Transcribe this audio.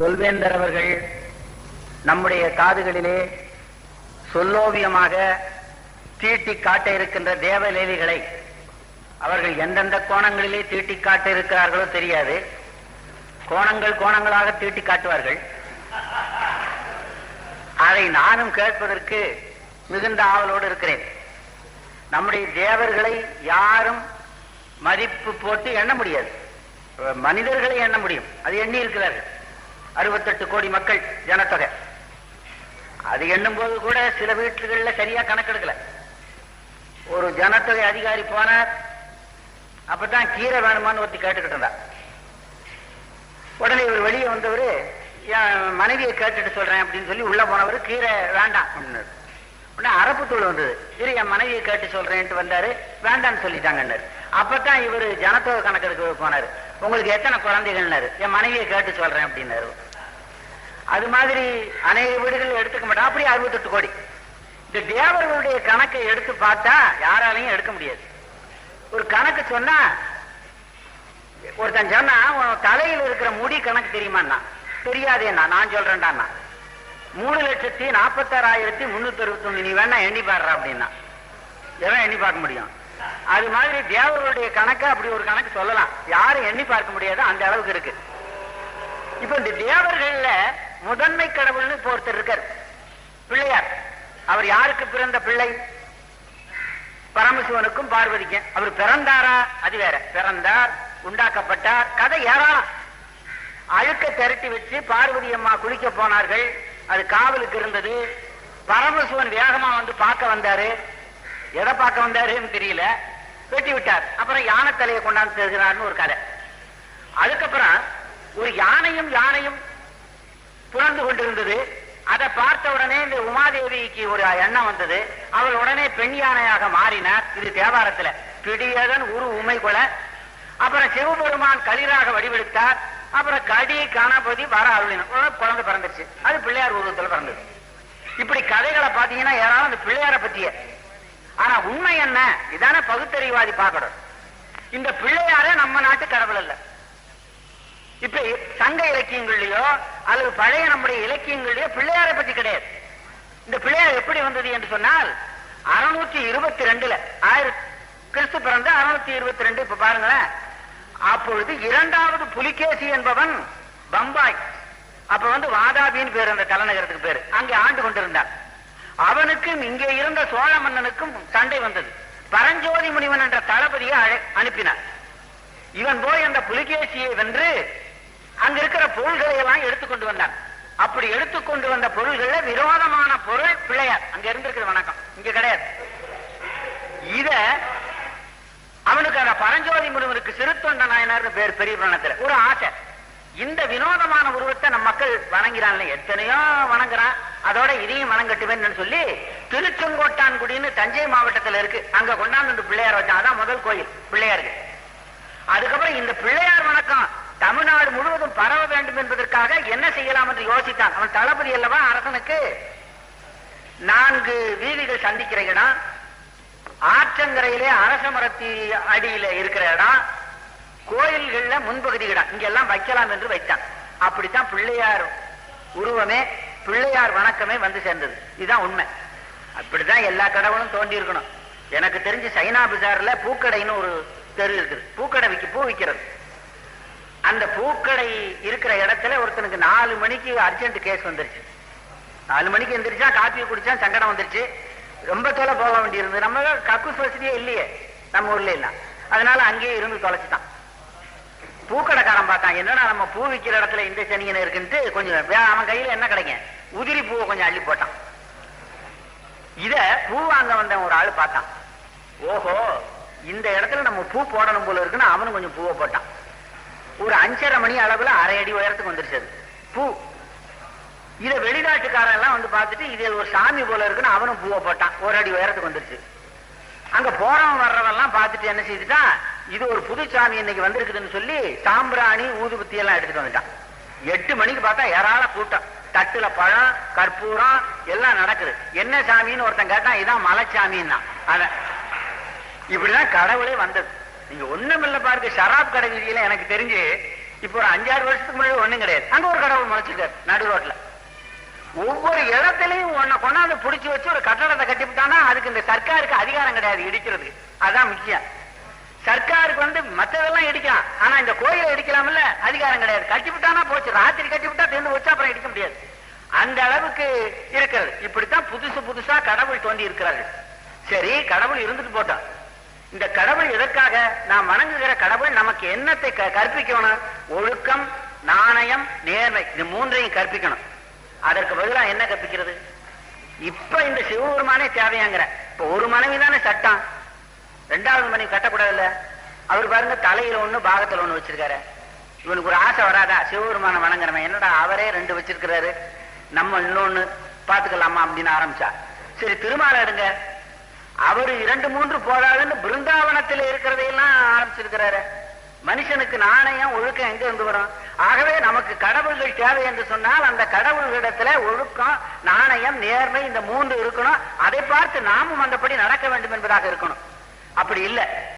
சொல்வேந்தர் அவர்கள் நம்முடைய காதுகளிலே சொல்லோவியமாக தீட்டி காட்ட இருக்கின்ற தேவலீலைகளை அவர்கள் எந்தெந்த கோணங்களிலே தீட்டி காட்ட இருக்கிறார்களோ தெரியாது. கோணங்கள் கோணங்களாக தீட்டி காட்டுவார்கள். அதை நானும் கேட்பதற்கு மிகுந்த ஆவலோடு இருக்கிறேன். நம்முடைய தேவர்களை யாரும் மதிப்பு போட்டு எண்ண முடியாது. மனிதர்களை எண்ண முடியும். அது எண்ணி இருக்கிறார்கள் அறுபத்தெட்டு கோடி மக்கள் ஜனத்தொகை. அது எண்ணும் போது கூட சில வீட்டுகளில் சரியா கணக்கெடுக்கல. ஒரு ஜனத்தொகை அதிகாரி போனார். அப்பதான் கீரை வேணுமான்னு ஒருத்தி கேட்டுக்கிட்டு இருந்தா. உடனே இவர் வெளியே வந்தவர் என் மனைவியை கேட்டுட்டு சொல்றேன் அப்படின்னு சொல்லி உள்ள போனவர் கீரை வேண்டாம் அப்படின்னு உடனே அரப்பு தூள் வந்தது. இரு என் மனைவியை கேட்டு சொல்றேன்ட்டு வந்தாரு. வேண்டாம்னு சொல்லிட்டாங்கன்னாரு. அப்பதான் இவர் ஜனத்தொகை கணக்கெடுக்க போனாரு. உங்களுக்கு எத்தனை குழந்தைகள்னாரு? என் மனைவியை கேட்டு சொல்றேன் அப்படின்னாரு. அது மாதிரி அநேக வீடுகள் எடுத்துக்க மாட்டோம். அப்படி அறுபத்தெட்டு கோடி. இந்த தேவர்களுடைய கணக்கை எடுத்து பார்த்தா யாராலையும் எடுக்க முடியாது. ஒரு கணக்கு சொன்னா ஒருத்தன் சொன்னா உன் தலையில் இருக்கிற முடி கணக்கு தெரியுமாண்ணா தெரியாதேண்ணா நான் சொல்றேன்டாண்ணா மூணு லட்சத்தி நாற்பத்தாறாயிரத்தி முன்னூத்தி அறுபத்தி ஒண்ணு நீ வேணா எண்ணி பாடுற அப்படின்னா. எவன் எண்ணி பார்க்க முடியும்? அது மாதிரி தேவர்களுடைய கணக்கு அப்படி ஒரு கணக்கு சொல்லலாம். யாரும் எண்ணி பார்க்க முடியாது அந்த அளவுக்கு இருக்கு. இப்ப இந்த தேவர்கள்ல முதன்மை கடவுள்னு இப்போ ஒருத்தர் இருக்கார். பிள்ளையார். அவர் யாருக்கு பிறந்த பிள்ளை? பரமசிவனுக்கும் பார்வதிக்கும். அவர் பிறந்தாரா? அது வேற. பிறந்தார் உண்டாக்கப்பட்டார். கதை ஏராளம். அழுக்க திரட்டி வச்சு பார்வதி அம்மா குளிக்க போனார்கள். அது காவலுக்கு இருந்தது. பரமசிவன் வேகமா வந்து பார்க்க வந்தாரு. எதை பார்க்க வந்தாருன்னு தெரியல. வெட்டி விட்டார். அப்புறம் யானை தலையை கொண்டாந்து தருகிறார்னு ஒரு கதை. அதுக்கப்புறம் ஒரு யானையும் யானையும் புரண்டு கொண்டிருந்தது. அதை பார்த்த உடனே இந்த உமாதேவிக்கு ஒரு எண்ணம் வந்தது. அவள் உடனே பெண் யானையாக மாறினார். இது தேவாரத்துல. பிடியதன் உரு உமை கொல. அப்புறம் சிவபெருமான் களிராக வடிவெடுத்தார். அப்புறம் கடி கணபதி வர அருளினார் குழந்தை பிறந்துச்சு அது பிள்ளையார் உருவத்துல பிறந்தது. இப்படி கதைகளை பாத்தீங்கன்னா யாராலும் அந்த பிள்ளையார பத்திய ஆனா உண்மை என்ன? இதான பகுத்தறிவாதி பார்க்கணும் இந்த பிள்ளையாரே நம்ம நாட்டு கடவுள் இல்ல இப்ப சங்க இலக்கியங்கள்லயோ அல்லது பழைய நம்முடைய இலக்கியங்கள்லயோ பிள்ளையாரை பத்தி கிடையாது. இந்த பிள்ளையார் எப்படி வந்தது என்று சொன்னால் அறுநூற்றி இருபத்தி ரெண்டுல ஆயிரத்தி கிறிஸ்து பிறந்த அறுநூத்தி இருபத்தி ரெண்டு இப்ப பாருங்களேன். அப்பொழுது இரண்டாவது புலிகேசி என்பவன் பம்பாய். அப்ப வந்து வாதாபின்னு பேர் அந்த தலைநகரத்துக்கு பேரு. அங்கே ஆண்டு கொண்டிருந்தான். அவனுக்கும் இங்கே இருந்த சோழ மன்னனுக்கும் சண்டை வந்தது. பரஞ்சோதி முனிவன் என்ற தளபதியை அனுப்பினார். இவன் போய் அந்த புலிகேசியை வென்று அங்க இருக்கிற பொருள்களை எல்லாம் எடுத்துக்கொண்டு வந்தான். அப்படி எடுத்துக்கொண்டு வந்த பொருள்கள்ல விரோதமான பொருள் பிள்ளையார். அங்க இருந்திருக்கிறது வணக்கம். இங்க கிடையாது. இத அவனுக்கு அந்த பரஞ்சோதி முனிவனுக்கு சிறுத்தொண்ட நாயனார் பேர் பெரிய புராணத்துல. ஒரு ஆசை. இந்த வினோதமான உருவத்தை நம்ம மக்கள் வணங்கிறான்ல எத்தனையோ வணங்குறான். அதோட இதையும் வணங்கட்டுவேன்னு சொல்லி திருச்செங்கோட்டான்குடின்னு தஞ்சை மாவட்டத்துல இருக்கு. அங்க கொண்டாந்து பிள்ளையார் வச்சான். அதான் முதல் கோயில் பிள்ளையாருக்கு. அதுக்கப்புறம் இந்த பிள்ளையார் வணக்கம் தமிழ்நாடு முழுவதும் பரவ வேண்டும் என்பதற்காக என்ன செய்யலாம் என்று யோசித்தான். அவன் தளபதி அல்லவா அரசனுக்கு? நான்கு வீதிகள் சந்திக்கிற இடம். ஆற்றங்கரையிலே அரச மரத்தி அடியில இருக்கிற இடம். கோயில்கள்ல முன்பகுதி இடம். இங்கெல்லாம் வைக்கலாம் என்று வைத்தான். அப்படித்தான் பிள்ளையார் உருவமே பிள்ளையார் வணக்கமே வந்து சேர்ந்தது. இதுதான் உண்மை. அப்படிதான் எல்லா கடவுளும் தோண்டி இருக்கணும். எனக்கு தெரிஞ்சு சைனா பிசார்ல பூக்கடைன்னு ஒரு தெரு இருக்குது. பூக்கடை விற்க பூ விற்கிறது அந்த பூக்கடை இருக்கிற இடத்துல ஒருத்தனுக்கு நாலு மணிக்கு அர்ஜென்ட் கேஸ் வந்துருச்சு. நாலு மணிக்கு எந்திரிச்சா காப்பியை குடிச்சா சங்கடம் வந்துருச்சு. ரொம்ப தொலை போக வேண்டியிருந்தது. நம்ம கக்கூஸ் வசதியே இல்லையே. நம்ம ஊர்ல இல்ல அதனால அங்கேயே இருந்து தொலைச்சிட்டான். பூக்கடைக்காரன் பார்த்தான். என்னடா நம்ம பூ விற்கிற இடத்துல இந்த சனியன் இருக்குன்ட்டு கொஞ்சம் அவன் கையில என்ன கிடைக்க உதிரி பூவை கொஞ்சம் அள்ளி போட்டான். இத பூ வாங்க வந்த ஒரு ஆள் பார்த்தான். ஓஹோ இந்த இடத்துல நம்ம பூ போடணும் போல இருக்குன்னு அவனும் கொஞ்சம் பூவை போட்டான். ஒரு அஞ்சரை மணி அளவுல அரை அடி உயரத்துக்கு வந்துருச்சு பூ. இத வெளிநாட்டுக்காரன் எல்லாம் வந்து பார்த்துட்டு இது ஒரு சாமி போல இருக்குன்னு அவனும் பூவை போட்டான். ஒரு அடி உயரத்துக்கு வந்துருச்சு. அங்க போறவன் வர்றவெல்லாம் பார்த்துட்டு என்ன செய்துட்டான் இது ஒரு புது சாமி இன்னைக்கு வந்திருக்குதுன்னு சொல்லி சாம்பிராணி ஊதுபத்தி எல்லாம் எடுத்துட்டு வந்துட்டான். எட்டு மணிக்கு பார்த்தா ஏராள கூட்டம். தட்டுல பழம் கற்பூரம் எல்லாம் நடக்குது. என்ன சாமின்னு ஒருத்தன் கேட்டான் இதான் மலைச்சாமின்னா. அத இப்படிதான் கடவுளே வந்தது. நீங்க ஒண்ணும் இல்ல பாருங்க ஷராப் கடை வீதியில எனக்கு தெரிஞ்சு இப்போ ஒரு அஞ்சாறு வருஷத்துக்கு முன்னாடி ஒண்ணும் கிடையாது. அங்க ஒரு கடவுள் முளைச்சிருக்காரு நடு ரோட்ல. ஒவ்வொரு இடத்துலயும் ஒன்ன கொண்டாந்து புடிச்சு வச்சு ஒரு கட்டடத்தை கட்டிவிட்டானா அதுக்கு இந்த சர்க்காருக்கு அதிகாரம் கிடையாது இடிக்கிறது அதான் முக்கியம். சர்க்காருக்கு வந்து மத்ததெல்லாம் இடிக்கலாம். ஆனா இந்த கோயிலை இடிக்கலாம்ல? அதிகாரம் கிடையாது. கட்டி விட்டானா போச்சு. ராத்திரி கட்டி விட்டா தேர்ந்து வச்சு அப்புறம் இடிக்க முடியாது. அந்த அளவுக்கு இருக்கிறது. இப்படித்தான் புதுசு புதுசா கடவுள் தோண்டி இருக்கிறார்கள். சரி கடவுள் இருந்துட்டு போட்டோம் இந்த கடவுள் எதற்காக நாம் வணங்குகிற கடவுள் நமக்கு என்னத்தை க- கற்பிக்கணும்? ஒழுக்கம் நாணயம் நேர்மை. இந்த மூன்றையும் கற்பிக்கணும். அதற்கு பதிலா என்ன கற்பிக்கிறது? இப்ப இந்த சிவபெருமானே தேவையாங்கிற இப்ப ஒரு மனைவி தானே சட்டம். ரெண்டாவது மனைவி கட்டக்கூடாதுல்ல? அவர் பாருங்க தலையில ஒண்ணு பாகத்துல ஒண்ணு வச்சிருக்காரு. இவனுக்கு ஒரு ஆசை வராதா? சிவபெருமான வணங்குறவன். என்னடா அவரே ரெண்டு வச்சிருக்கிறாரு. நம்ம இன்னொன்னு பாத்துக்கலாமா அப்படின்னு ஆரம்பிச்சா. சரி திருமாலை எடுங்க. அவரு இரண்டு மூன்று போதாதுன்னு பிருந்தாவனத்தில் இருக்கிறதையெல்லாம் ஆரம்பிச்சிருக்கிறாரு. மனுஷனுக்கு நாணயம் ஒழுக்கம் எங்க இருந்து வரும்? ஆகவே நமக்கு கடவுள்கள் தேவை என்று சொன்னால் அந்த கடவுள்களிடத்துல ஒழுக்கம் நாணயம் நேர்மை இந்த மூன்று இருக்கணும். அதை பார்த்து நாமும் அந்தபடி நடக்க வேண்டும் என்பதாக இருக்கணும். அப்படி இல்லை.